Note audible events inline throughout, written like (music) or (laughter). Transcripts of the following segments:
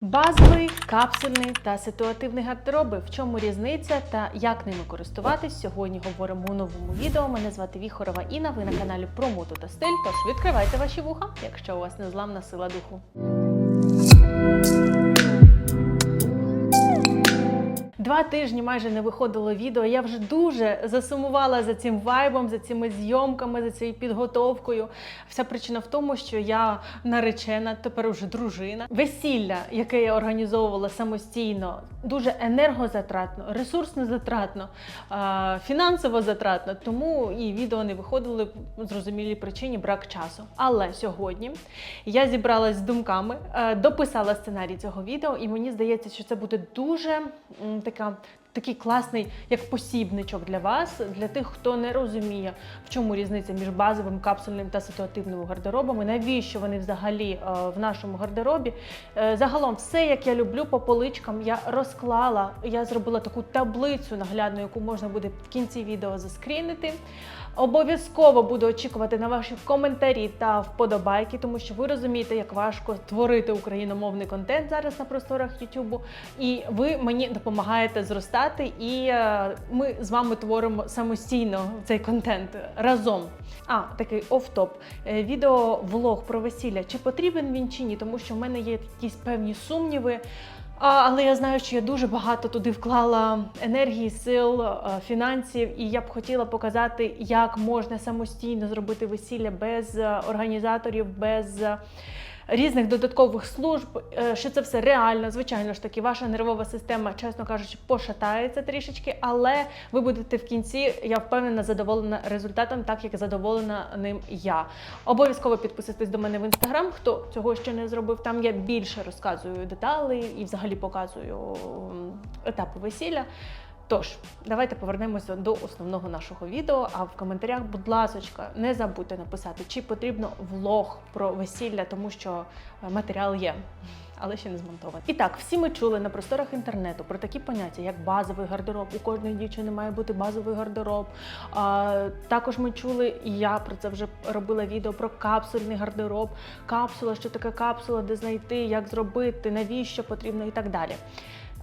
Базовий, капсульний та ситуативний гардероби. В чому різниця та як ними користуватись? Сьогодні говоримо у новому відео. Мене звати Віхорова Інна. Ви на каналі про моду та стиль. Тож відкривайте ваші вуха, якщо у вас незламна сила духу. Два тижні майже не виходило відео. Я вже дуже засумувала за цим вайбом, за цими зйомками, за цією підготовкою. Вся причина в тому, що я наречена, тепер уже дружина. Весілля, яке я організовувала самостійно, дуже енергозатратно, ресурсно затратно, фінансово затратно. Тому і відео не виходили зрозумілій причині брак часу. Але сьогодні я зібралась з думками, е, дописала сценарій цього відео, і мені здається, що це буде дуже м, така. Такий класний як посібничок для вас, для тих, хто не розуміє, в чому різниця між базовим, капсульним та ситуативним гардеробами, навіщо вони взагалі е, в нашому гардеробі. Е, загалом, все, як я люблю по поличкам, я розклала. Я зробила таку таблицю наглядну, яку можна буде в кінці відео заскрінити. Обов'язково буду очікувати на ваші коментарі та вподобайки, тому що ви розумієте, як важко творити україномовний контент зараз на просторах Ютубу. І ви мені допомагаєте зростати, і е, ми з вами творимо самостійно цей контент разом. А, такий оф-топ. Е, Відео-влог про весілля. Чи потрібен він чи ні? Тому що в мене є якісь певні сумніви. Але я знаю, що я дуже багато туди вклала енергії, сил, е, фінансів, і я б хотіла показати, як можна самостійно зробити весілля без е, організаторів, без е, різних додаткових служб. е, Що це все реально. Звичайно ж таки, ваша нервова система, чесно кажучи, пошатається трішечки, але ви будете в кінці, я впевнена, задоволена результатом, так як задоволена ним я. Обов'язково підписуйтесь до мене в інстаграм. Хто цього ще не зробив, там я більше розказую деталі і взагалі показую етапи весілля. Тож, давайте повернемося до основного нашого відео. А в коментарях, будь ласочка, не забудьте написати, чи потрібно влог про весілля, тому що е, матеріал є. Але ще не змонтований. І так, всі ми чули на просторах інтернету про такі поняття, як базовий гардероб. У кожної дівчини має бути базовий гардероб. А, також ми чули, і я про це вже робила відео про капсульний гардероб. Капсула, що таке капсула, де знайти, як зробити, навіщо потрібно і так далі.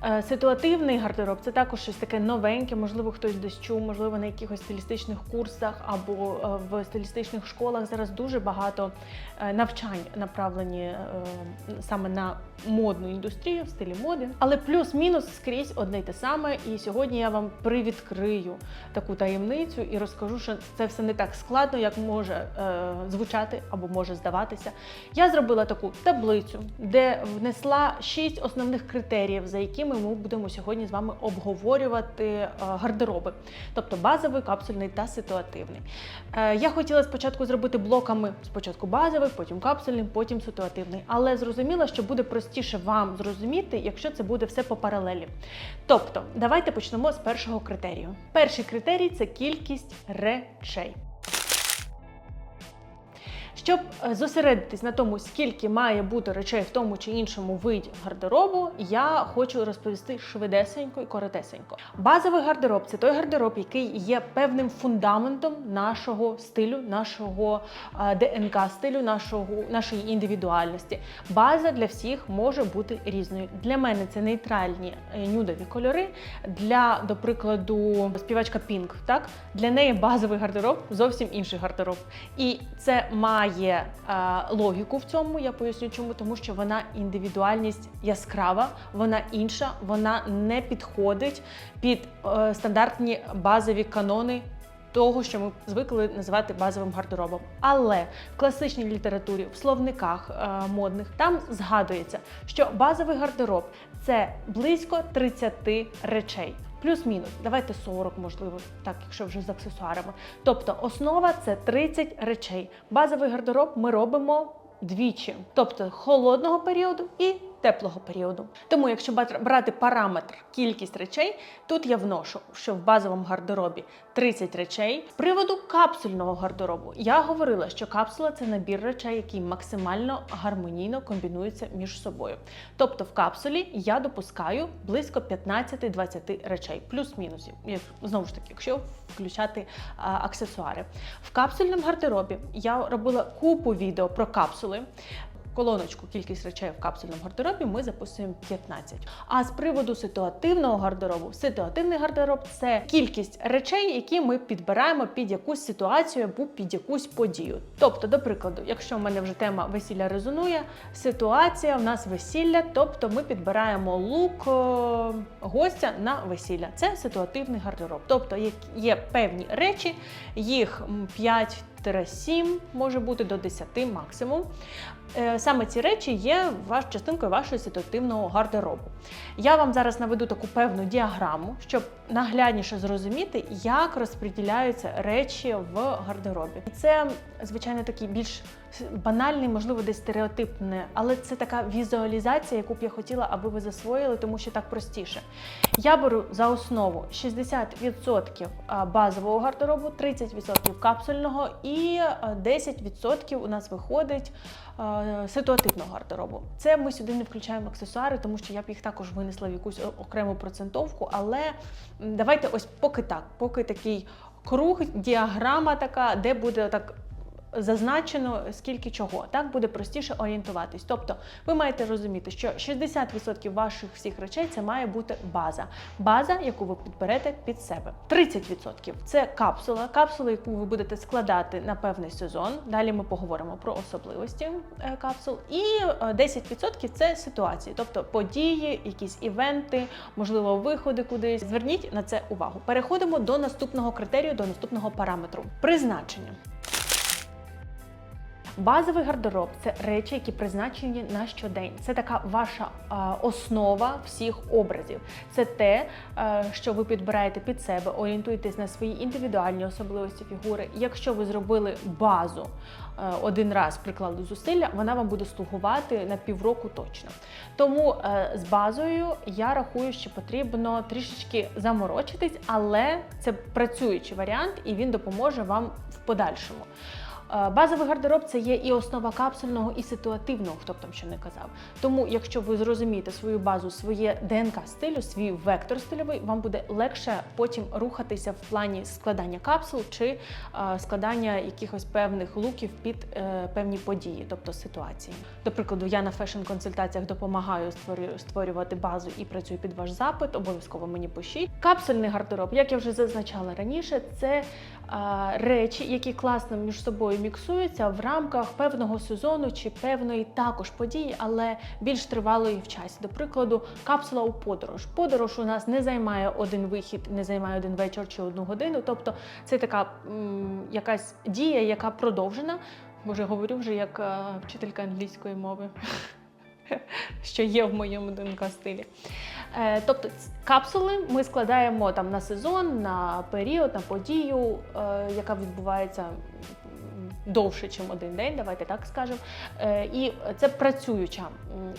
Е, Ситуативний гардероб це також щось таке новеньке, можливо, хтось десь чув, можливо, на якихось стилістичних курсах або е, в стилістичних школах. Зараз дуже багато е, навчань направлені саме на модну індустрію в стилі моди. Але плюс-мінус скрізь одне й те саме. І сьогодні я вам привідкрию таку таємницю і розкажу, що це все не так складно, як може е, звучати або може здаватися. Я зробила таку таблицю, де внесла шість основних критеріїв, за якими ми будемо сьогодні з вами обговорювати е, гардероби, тобто базовий, капсульний та ситуативний. Е, я хотіла спочатку зробити блоками спочатку базовий, потім капсульний, потім ситуативний, але зрозуміла, що буде простіше вам зрозуміти, якщо це буде все по паралелі. Тобто, давайте почнемо з першого критерію. Перший критерій це кількість речей. Щоб е, зосередитись на тому, скільки має бути речей в тому чи іншому виді гардеробу, я хочу розповісти швидесенько і коротесенько. Базовий гардероб це той гардероб, який є певним фундаментом нашого стилю, нашого е, ДНК стилю, нашого нашої індивідуальності. База для всіх може бути різною. Для мене це нейтральні е, нюдові кольори. Для, до прикладу, співачка Пінк, так для неї базовий гардероб зовсім інший гардероб. І це має е, логіку в цьому. Я поясню, чому, тому що вона індивідуальність яскрава, вона інша, вона не підходить під е, стандартні базові канони. Того, що ми звикли називати базовим гардеробом. Але в класичній літературі, в словниках е, модних, там згадується, що базовий гардероб це близько 30 речей. Плюс-мінус, давайте 40, можливо, так, якщо вже з аксесуарами. Тобто основа це 30 речей. Базовий гардероб ми робимо двічі, тобто холодного періоду і теплого періоду. Тому, якщо брати параметр кількість речей, тут я вношу, що в базовому гардеробі 30 речей. З приводу капсульного гардеробу я говорила, що капсула це набір речей, які максимально гармонійно комбінуються між собою. Тобто в капсулі я допускаю близько 15-20 речей, плюс-мінусів. Знову ж таки, якщо включати а, аксесуари. В капсульному гардеробі я робила купу відео про капсули колоночку кількість речей в капсульному гардеробі ми записуємо 15. А з приводу ситуативного гардеробу, ситуативний гардероб це кількість речей, які ми підбираємо під якусь ситуацію або під якусь подію. Тобто, до прикладу, якщо в мене вже тема весілля резонує, ситуація в нас весілля, тобто ми підбираємо лук о, гостя на весілля. Це ситуативний гардероб. Тобто є певні речі, їх 5 6-7, може бути до 10 максимум. Е, саме ці речі є частинкою вашого ситуативного гардеробу. Я вам зараз наведу таку певну діаграму, щоб наглядніше зрозуміти, як розподіляються речі в гардеробі. І це, звичайно, такий більш банальний, можливо, десь стереотипний, але це така візуалізація, яку б я хотіла, аби ви засвоїли, тому що так простіше. Я беру за основу 60% базового гардеробу, 30% капсульного і е, 10% у нас виходить ситуативного гардеробу. Це ми сюди не включаємо аксесуари, тому що я б їх також винесла в якусь окрему процентовку. Але давайте ось поки так, поки такий круг, діаграма така, де буде так. Зазначено скільки чого, так буде простіше орієнтуватись. Тобто, ви маєте розуміти, що 60% ваших всіх речей це має бути база. База, яку ви підберете під себе. 30% це капсула, капсула, яку ви будете складати на певний сезон. Далі ми поговоримо про особливості е, капсул. І е, 10% це ситуації, тобто події, якісь івенти, можливо, виходи кудись. Зверніть на це увагу. Переходимо до наступного критерію, до наступного параметру призначення. Базовий гардероб це речі, які призначені на щодень. Це така ваша а, основа всіх образів. Це те, е, що ви підбираєте під себе, орієнтуєтесь на свої індивідуальні особливості фігури. Якщо ви зробили базу е, один раз, приклали зусилля, вона вам буде слугувати на півроку точно. Тому е, з базою я рахую, що потрібно трішечки заморочитись, але це працюючий варіант, і він допоможе вам в подальшому. Е, Базовий гардероб це є і основа капсульного, і ситуативного, хто б там що не казав. Тому, якщо ви зрозумієте свою базу, своє ДНК стилю, свій вектор стильовий, вам буде легше потім рухатися в плані складання капсул чи е, складання якихось певних луків під е, певні події, тобто ситуації. До прикладу, я на фешн-консультаціях допомагаю створювати базу і працюю під ваш запит. Обов'язково мені пишіть. Капсульний гардероб, як я вже зазначала раніше, це речі, які класно між собою міксуються в рамках певного сезону чи певної також події, але більш тривалої в часі. До прикладу, капсула у подорож. Подорож у нас не займає один вихід, не займає один вечір чи одну годину. Тобто це така м, якась дія, яка продовжена. Може, говорю вже як е, вчителька англійської мови. (laughs) Що є в моєму ДНК стилі. Е, тобто капсули ми складаємо там на сезон, на період, на подію, е, яка відбувається довше, ніж один день, давайте так скажемо. Е, і це працююча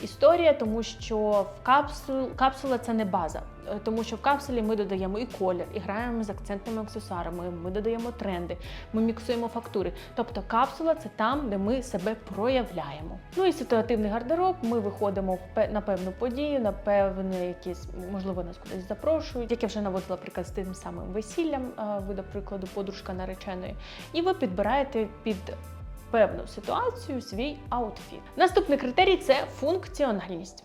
історія, тому що в капсул, капсула це не база. Е, Тому що в капсулі ми додаємо і колір, і граємо з акцентними аксесуарами, ми додаємо тренди, ми міксуємо фактури. Тобто капсула це там, де ми себе проявляємо. Ну і ситуативний гардероб. Ми виходимо на певну подію, на певне якісь, можливо, нас кудись запрошують. Як я вже наводила приклад з тим самим весіллям, е, ви, до прикладу, подружка нареченої, і ви підбираєте під. Певну ситуацію свій аутфіт. Наступний критерій це функціональність.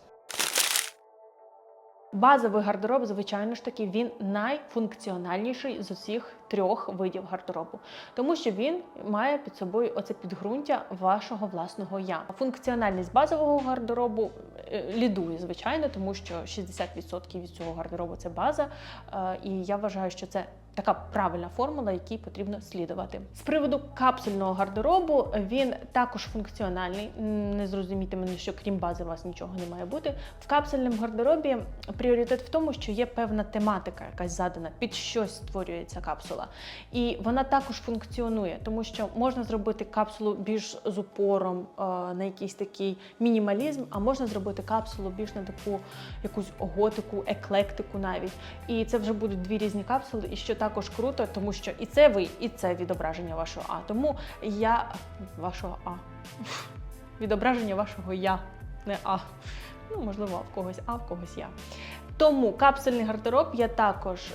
Базовий гардероб, звичайно ж таки, він найфункціональніший з усіх трьох видів гардеробу, тому що він має під собою оце підґрунтя вашого власного я. Функціональність базового гардеробу е, лідує, звичайно, тому що 60% від цього гардеробу це база, е, і я вважаю, що це така правильна формула, якій потрібно слідувати. З приводу капсульного гардеробу він також функціональний. Не зрозумійте мене, що крім бази у вас нічого не має бути. В капсульному гардеробі пріоритет в тому, що є певна тематика, якась задана, під щось створюється капсула. І вона також функціонує, тому що можна зробити капсулу більш з упором е, на якийсь такий мінімалізм, а можна зробити капсулу більш на таку якусь готику, еклектику навіть. І це вже будуть дві різні капсули, і що також круто, тому що і це ви, і це відображення вашого А. Тому я вашого А. Відображення вашого я, не А. Ну, можливо, в когось А, в когось я. Тому капсульний гардероб я також е,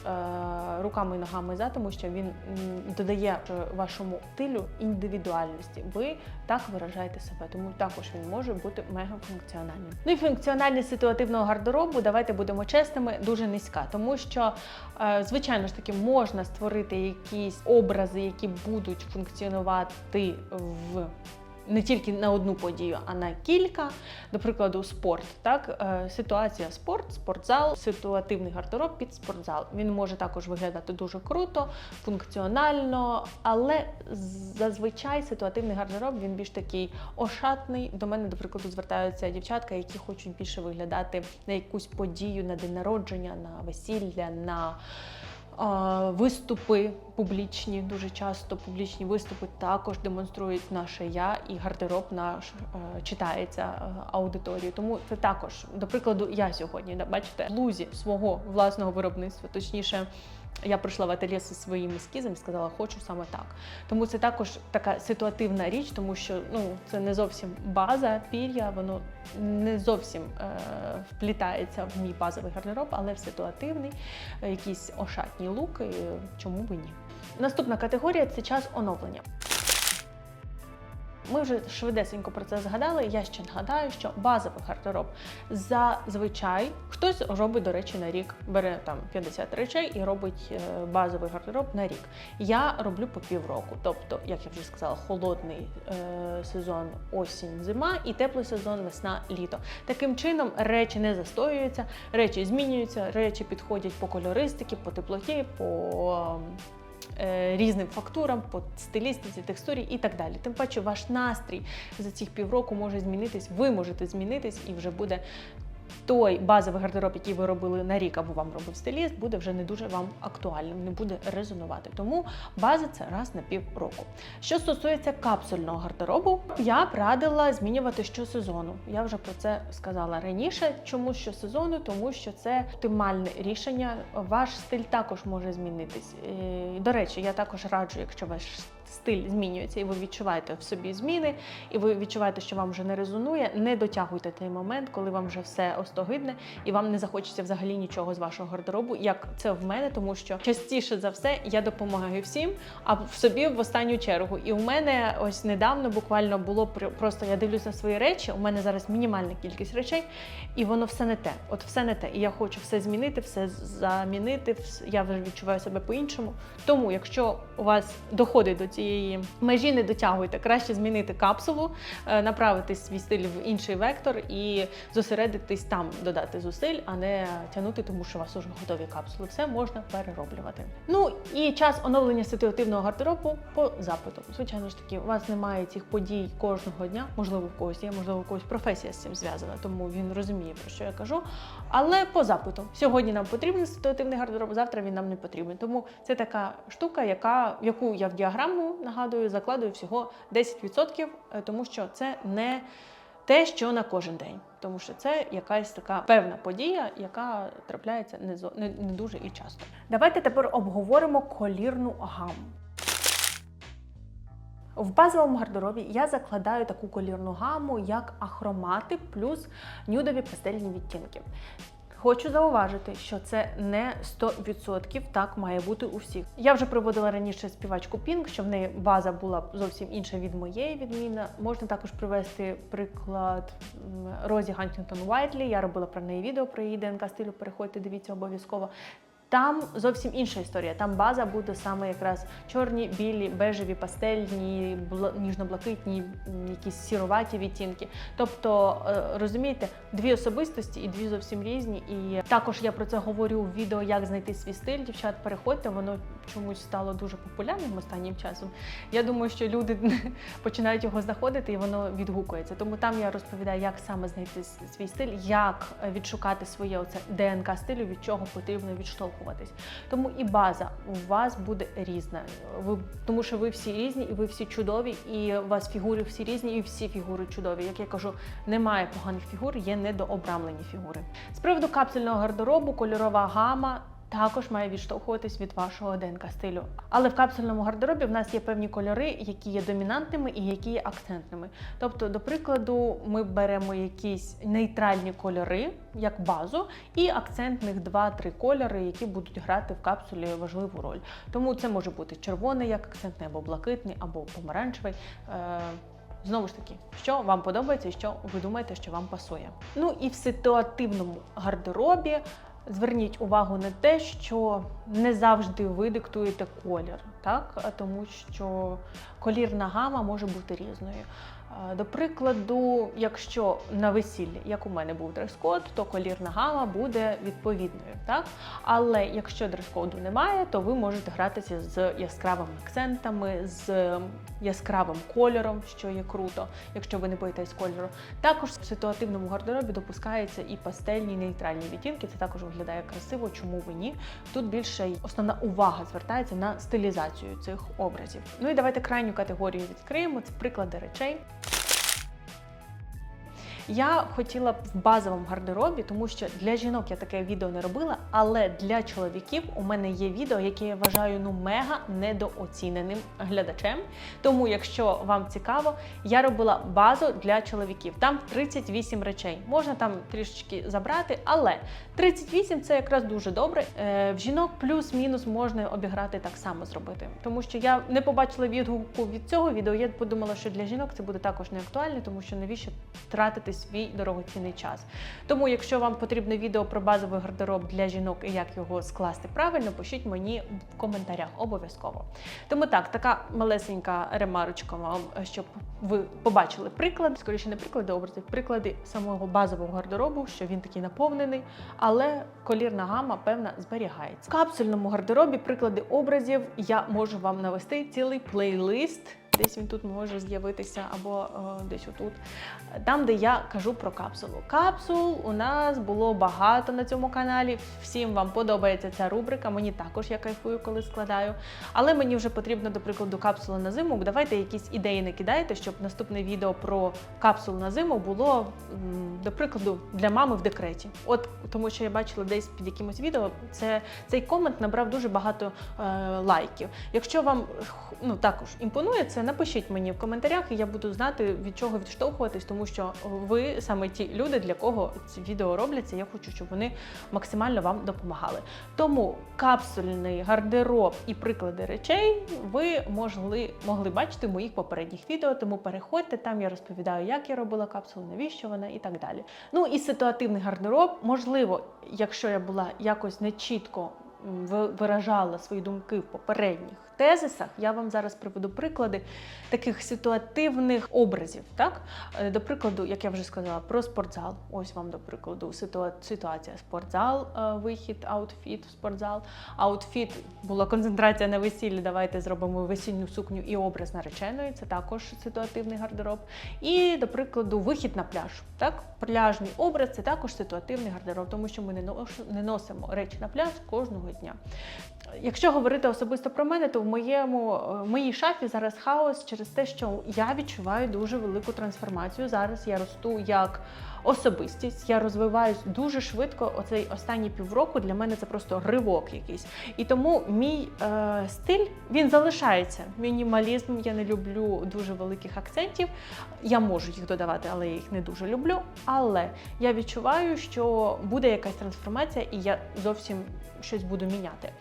руками і ногами за, тому що він додає е, вашому стилю індивідуальності. Ви так виражаєте себе, тому також він може бути мегафункціональним. Ну і функціональність ситуативного гардеробу, давайте будемо чесними, дуже низька, тому що, е, звичайно ж таки, можна створити якісь образи, які будуть функціонувати в не тільки на одну подію, а на кілька. До прикладу, спорт. Так, Е, ситуація спорт, спортзал, ситуативний гардероб під спортзал. Він може також виглядати дуже круто, функціонально, але зазвичай ситуативний гардероб він більш такий ошатний. До мене, до прикладу, звертаються дівчатка, які хочуть більше виглядати на якусь подію, на день народження, на весілля, на Виступи публічні, дуже часто публічні виступи також демонструють наше я і гардероб наш е, читається аудиторією. Тому це також, до прикладу, я сьогодні бачите, в лузі свого власного виробництва, точніше. Я прийшла в ательє зі своїм ескізом і сказала, хочу саме так. Тому це також така ситуативна річ, тому що ну це не зовсім база пір'я, воно не зовсім е, вплітається в мій базовий гардероб, але в ситуативний, якісь ошатні луки. Чому би ні? Наступна категорія це час оновлення. Ми вже швидесенько про це згадали. Я ще нагадаю, що базовий гардероб зазвичай хтось робить, до речі, на рік, бере там 50 речей і робить е, базовий гардероб на рік. Я роблю по півроку. Тобто, як я вже сказала, холодний е, сезон осінь, зима і теплий сезон весна, літо. Таким чином речі не застоюються, речі змінюються, речі підходять по кольористиці, по теплоті, по різним фактурам, по стилістиці, текстурі і так далі. Тим паче, ваш настрій за цих півроку може змінитись, ви можете змінитись і вже буде. Той базовий гардероб, який ви робили на рік або вам робив стиліст, буде вже не дуже вам актуальним, не буде резонувати. Тому база це раз на півроку. Що стосується капсульного гардеробу, я б радила змінювати щосезону. Я вже про це сказала раніше. Чому щосезону? Тому що це оптимальне рішення. Ваш стиль також може змінитись. Е, До речі, я також раджу, якщо ваш стиль змінюється, і ви відчуваєте в собі зміни, і ви відчуваєте, що вам вже не резонує, не дотягуйте той момент, коли вам вже все остогидне, і вам не захочеться взагалі нічого з вашого гардеробу, як це в мене, тому що частіше за все я допомагаю всім, а в собі в останню чергу. І у мене ось недавно буквально було пр- просто я дивлюся на свої речі. У мене зараз мінімальна кількість речей, і воно все не те. От все не те. І я хочу все змінити, все замінити. Я вже відчуваю себе по-іншому. Тому, якщо у вас доходить до цієї межі, не дотягуйте, краще змінити капсулу, е, направити свій стиль в інший вектор і зосередитись там, додати зусиль, а не тягнути, тому що у вас уже готові капсули. Все можна перероблювати. Ну і час оновлення ситуативного гардеробу по запиту. Звичайно ж таки, у вас немає цих подій кожного дня. Можливо, в когось є, можливо, у когось професія з цим зв'язана, тому він розуміє про що я кажу. Але по запиту сьогодні нам потрібен ситуативний гардероб, завтра він нам не потрібен. Тому це така штука, яка яку я в діаграму нагадую, закладую всього 10%, е, тому що це не те, що на кожен день, тому що це якась така певна подія, яка трапляється не, не, дуже і часто. Давайте тепер обговоримо колірну гаму. В базовому гардеробі я закладаю таку колірну гаму, як ахромати плюс нюдові пастельні відтінки. Хочу зауважити, що це не 100% так має бути у всіх. Я вже приводила раніше співачку Пінк, що в неї база була зовсім інша від моєї відміна. Можна також привести приклад Розі Гантінгтон Уайтлі. Я робила про неї відео про її ДНК стилю. Переходьте, дивіться обов'язково. Там зовсім інша історія. Там база буде саме якраз чорні, білі, бежеві, пастельні, бла- ніжно-блакитні, якісь сіроваті відтінки. Тобто, е, розумієте, дві особистості і дві зовсім різні. І також я про це говорю в відео, як знайти свій стиль. Дівчат, переходьте, воно чомусь стало дуже популярним останнім часом. Я думаю, що люди (laughs) починають його знаходити і воно відгукується. Тому там я розповідаю, як саме знайти свій стиль, як е, відшукати своє оце ДНК стилю, від чого потрібно відштовхуватись. Тому і база у вас буде різна. Ви тому, що ви всі різні, і ви всі чудові, і у вас фігури всі різні, і всі фігури чудові. Як я кажу, немає поганих фігур, є недообрамлені фігури. З приводу капсульного гардеробу, кольорова гама також має відштовхуватись від вашого ДНК стилю. Але в капсульному гардеробі в нас є певні кольори, які є домінантними і які є акцентними. Тобто, до прикладу, ми беремо якісь нейтральні кольори як базу, і акцентних 2-3 кольори, які будуть грати в капсулі важливу роль. Тому це може бути червоний як акцентний, або блакитний, або помаранчевий. Е, Знову ж таки, що вам подобається що ви думаєте, що вам пасує. Ну і в ситуативному гардеробі зверніть увагу на те, що не завжди ви диктуєте колір, так? Тому що колірна гама може бути різною. До прикладу, якщо на весіллі, як у мене був дрес-код, то колірна гама буде відповідною. Так? Але якщо дрес-коду немає, то ви можете гратися з яскравими акцентами, з яскравим кольором, що є круто, якщо ви не боїтесь кольору. Також в ситуативному гардеробі допускаються і пастельні, і нейтральні відтінки. Це також виглядає красиво, чому ви ні. Тут більше основна увага звертається на стилізацію цих образів. Ну і давайте крайню категорію відкриємо. Це приклади речей. Я хотіла б в базовому гардеробі, тому що для жінок я таке відео не робила, але для чоловіків у мене є відео, яке я вважаю ну мега недооціненим глядачем. Тому, якщо вам цікаво, я робила базу для чоловіків. Там 38 речей. Можна там трішечки забрати, але 38 це якраз дуже добре. Е, в жінок плюс-мінус можна обіграти так само зробити. Тому що я не побачила відгуку від цього відео. Я подумала, що для жінок це буде також не актуально, тому що навіщо тратити свій дорогоцінний час. Тому, якщо вам потрібне відео про базовий гардероб для жінок і як його скласти правильно, пишіть мені в коментарях обов'язково. Тому так, така малесенька ремарочка вам, щоб ви побачили приклад, скоріше не приклади образів, приклади самого базового гардеробу, що він такий наповнений, але колірна гама певна зберігається. В капсульному гардеробі приклади образів я можу вам навести цілий плейлист. Десь він тут може з'явитися, або е, десь отут, там, де я кажу про капсулу. Капсул у нас було багато на цьому каналі. Всім вам подобається ця рубрика. Мені також я кайфую, коли складаю. Але мені вже потрібно, до прикладу, капсула на зиму. Давайте якісь ідеї не кидайте, щоб наступне відео про капсулу на зиму було, до прикладу, для мами в декреті. От тому, що я бачила десь під якимось відео, це цей комент набрав дуже багато е, лайків. Якщо вам ну також імпонує це, напишіть мені в коментарях, і я буду знати від чого відштовхуватись, тому що ви саме ті люди, для кого ці відео робляться. Я хочу, щоб вони максимально вам допомагали. Тому капсульний гардероб і приклади речей ви могли, могли бачити в моїх попередніх відео. Тому переходьте там. Я розповідаю, як я робила капсулу, навіщо вона і так далі. Ну і ситуативний гардероб, можливо, якщо я була якось нечітко виражала свої думки в попередніх тезисах, я вам зараз приведу приклади таких ситуативних образів. Так? Е, До прикладу, як я вже сказала, про спортзал. Ось вам до прикладу ситуа- ситуація. Спортзал, е, вихід, аутфіт в спортзал. Аутфіт була концентрація на весіллі. Давайте зробимо весільну сукню і образ нареченої. Це також ситуативний гардероб. І, до прикладу, вихід на пляж. Так? Пляжний образ це також ситуативний гардероб, тому що ми не носимо речі на пляж кожного дня. Якщо говорити особисто про мене, то в моєму в моїй шафі зараз хаос через те, що я відчуваю дуже велику трансформацію. Зараз я росту як особистість, я розвиваюсь дуже швидко. Оцей останні півроку для мене це просто ривок якийсь. І тому мій е, стиль він залишається. Мінімалізм я не люблю дуже великих акцентів. Я можу їх додавати, але я їх не дуже люблю. Але я відчуваю, що буде якась трансформація, і я зовсім щось буду міняти.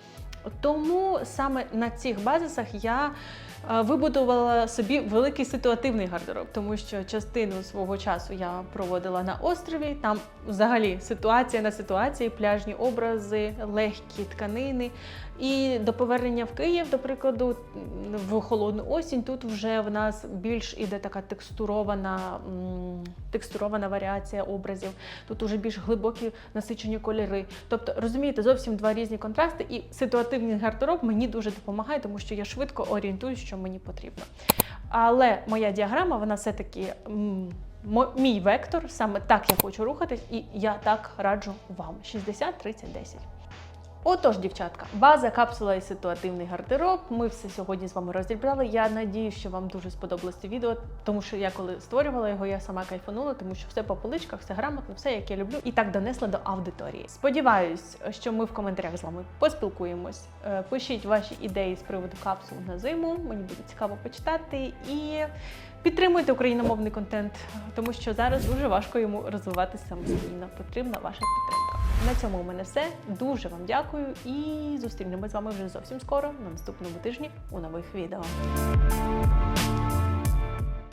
Тому саме на цих базисах я е, вибудувала собі великий ситуативний гардероб, тому що частину свого часу я проводила на острові. Там взагалі ситуація на ситуації, пляжні образи, легкі тканини. І до повернення в Київ, до прикладу, в холодну осінь тут вже в нас більш іде така текстурована, текстурована варіація образів. Тут уже більш глибокі насичені кольори. Тобто, розумієте, зовсім два різні контрасти, і ситуативний гардероб мені дуже допомагає, тому що я швидко орієнтуюсь, що мені потрібно. Але моя діаграма, вона все-таки. Мій вектор, саме так я хочу рухатись, і я так раджу вам. 60, 30, 10. Отож, дівчатка, база, капсула і ситуативний гардероб. Ми все сьогодні з вами розібрали. Я надію, що вам дуже сподобалось це відео, тому що я коли створювала його, я сама кайфанула, тому що все по поличках, все грамотно, все як я люблю, і так донесла до аудиторії. Сподіваюсь, що ми в коментарях з вами поспілкуємось. Е, Пишіть ваші ідеї з приводу капсул на зиму. Мені буде цікаво почитати і. Підтримуйте україномовний контент, тому що зараз дуже важко йому розвиватися самостійно. Потрібна ваша підтримка. На цьому у мене все. Дуже вам дякую і зустрінемось з вами вже зовсім скоро на наступному тижні у нових відео.